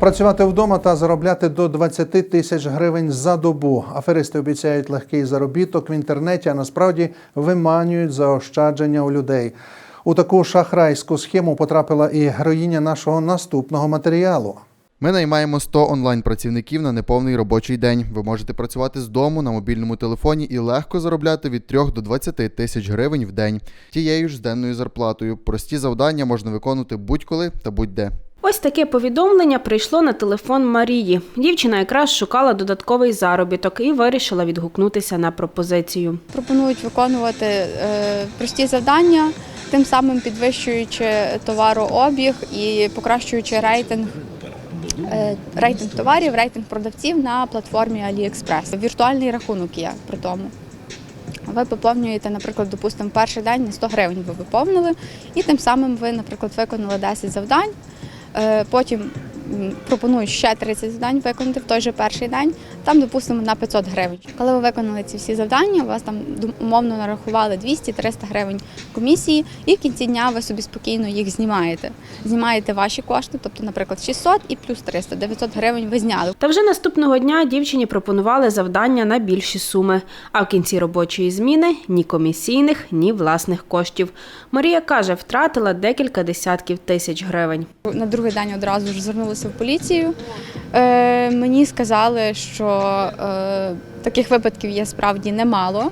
Працювати вдома та заробляти до 20 тисяч гривень за добу. Аферисти обіцяють легкий заробіток в інтернеті, а насправді виманюють заощадження у людей. У таку шахрайську схему потрапила і героїня нашого наступного матеріалу. Ми наймаємо 100 онлайн-працівників на неповний робочий день. Ви можете працювати з дому на мобільному телефоні і легко заробляти від 3 до 20 тисяч гривень в день. Тією ж денною зарплатою. Прості завдання можна виконувати будь-коли та будь-де. Ось таке повідомлення прийшло на телефон Марії. Дівчина якраз шукала додатковий заробіток і вирішила відгукнутися на пропозицію. пропонують виконувати е, прості завдання, тим самим підвищуючи товарообіг і покращуючи рейтинг. е, Рейтинг товарів, рейтинг продавців на платформі AliExpress. Віртуальний рахунок є при тому. Ви поповнюєте, наприклад, допустимо, перший день на 100 гривень ви виповнили, і тим самим ви, наприклад, виконали 10 завдань. Е, Потім пропонують ще 30 завдань виконати в той же перший день, там, допустимо, на 500 гривень. Коли ви виконали ці всі завдання, у вас там умовно нарахували 200-300 гривень комісії, і в кінці дня ви собі спокійно їх знімаєте. Знімаєте ваші кошти, тобто, наприклад, 600 і плюс 300, 900 гривень ви зняли. Та вже наступного дня дівчині пропонували завдання на більші суми. А в кінці робочої зміни ні комісійних, ні власних коштів. Марія каже, втратила декілька десятків тисяч гривень. На другий день одразу ж звернулася в поліцію. Е, мені сказали, що е, таких випадків є справді немало.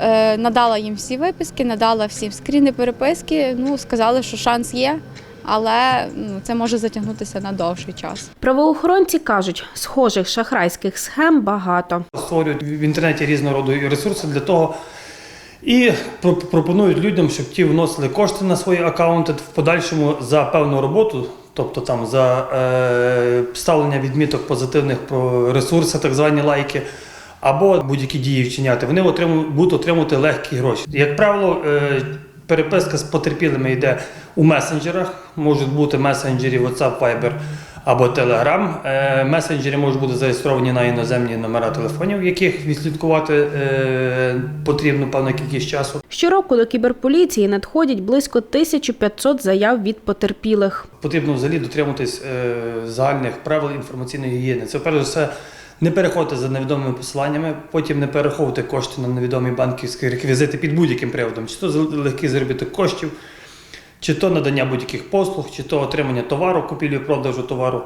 Е, надала їм всі виписки, надала всім скріни переписки. Ну, сказали, що шанс є, але ну, це може затягнутися на довший час. Правоохоронці кажуть, схожих шахрайських схем багато. створюють в інтернеті різного роду ресурси для того. І про- пропонують людям, щоб ті вносили кошти на свої акаунти в подальшому за певну роботу, тобто там за е, ставлення відміток позитивних про ресурси, так звані лайки, або будь-які дії вчиняти. Вони отримують, будуть отримувати легкі гроші. Як правило, е, переписка з потерпілими йде у месенджерах, можуть бути месенджері WhatsApp, Viber або Telegram. Е, Месенджери можуть бути зареєстровані на іноземні номера телефонів, яких відслідкувати е, потрібно певна кількість часу. Щороку до кіберполіції надходять близько 1500 заяв від потерпілих. Потрібно взагалі дотримуватись е, загальних правил інформаційної гігієни. Це перш за все. Не переходьте за невідомими посиланнями, потім не перераховувати кошти на невідомі банківські реквізити під будь-яким приводом, чи то легкий заробіток коштів, чи то надання будь-яких послуг, чи то отримання товару, купівлі продажу товару.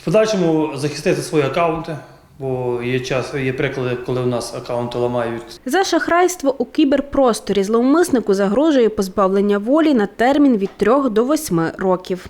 В подальшому захистити свої акаунти, бо є час, є приклади, коли у нас акаунти ламають. За шахрайство у кіберпросторі зловмиснику загрожує позбавлення волі на термін від 3 до 8 років.